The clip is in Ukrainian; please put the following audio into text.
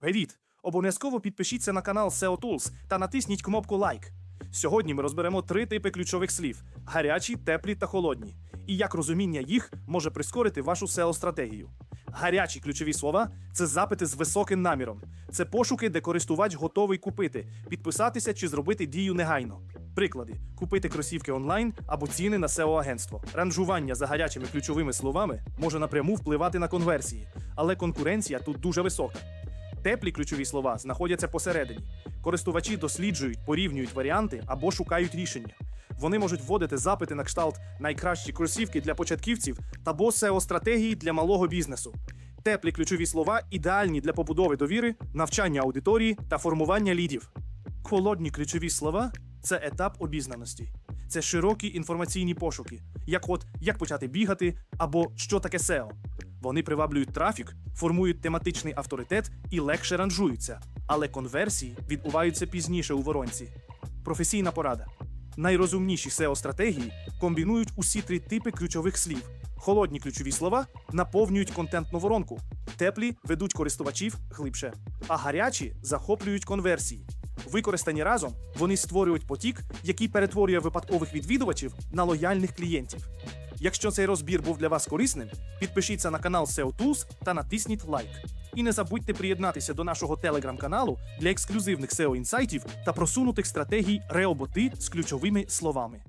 Привіт! Обов'язково підпишіться на канал SEO Tools та натисніть кнопку лайк. Сьогодні ми розберемо три типи ключових слів: гарячі, теплі та холодні. І як розуміння їх може прискорити вашу SEO-стратегію. Гарячі ключові слова це запити з високим наміром. Це пошуки, де користувач готовий купити, підписатися чи зробити дію негайно. Приклади: купити кросівки онлайн або ціни на SEO-агентство. Ранжування за гарячими ключовими словами може напряму впливати на конверсії, але конкуренція тут дуже висока. Теплі ключові слова знаходяться посередині. Користувачі досліджують, порівнюють варіанти або шукають рішення. Вони можуть вводити запити на кшталт найкращі кросівки для початківців та або SEO-стратегії для малого бізнесу. Теплі ключові слова ідеальні для побудови довіри, навчання аудиторії та формування лідів. Холодні ключові слова це етап обізнаності. Це широкі інформаційні пошуки, як от як почати бігати або що таке SEO. Вони приваблюють трафік, формують тематичний авторитет і легше ранжуються, але конверсії відбуваються пізніше у воронці. Професійна порада. Найрозумніші SEO-стратегії комбінують усі три типи ключових слів. Холодні ключові слова наповнюють контентну воронку, теплі ведуть користувачів глибше, а гарячі захоплюють конверсії. Використані разом вони створюють потік, який перетворює випадкових відвідувачів на лояльних клієнтів. Якщо цей розбір був для вас корисним, підпишіться на канал SEO Tools та натисніть лайк. І не забудьте приєднатися до нашого телеграм-каналу для ексклюзивних SEO інсайтів та просунутих стратегій реоботи з ключовими словами.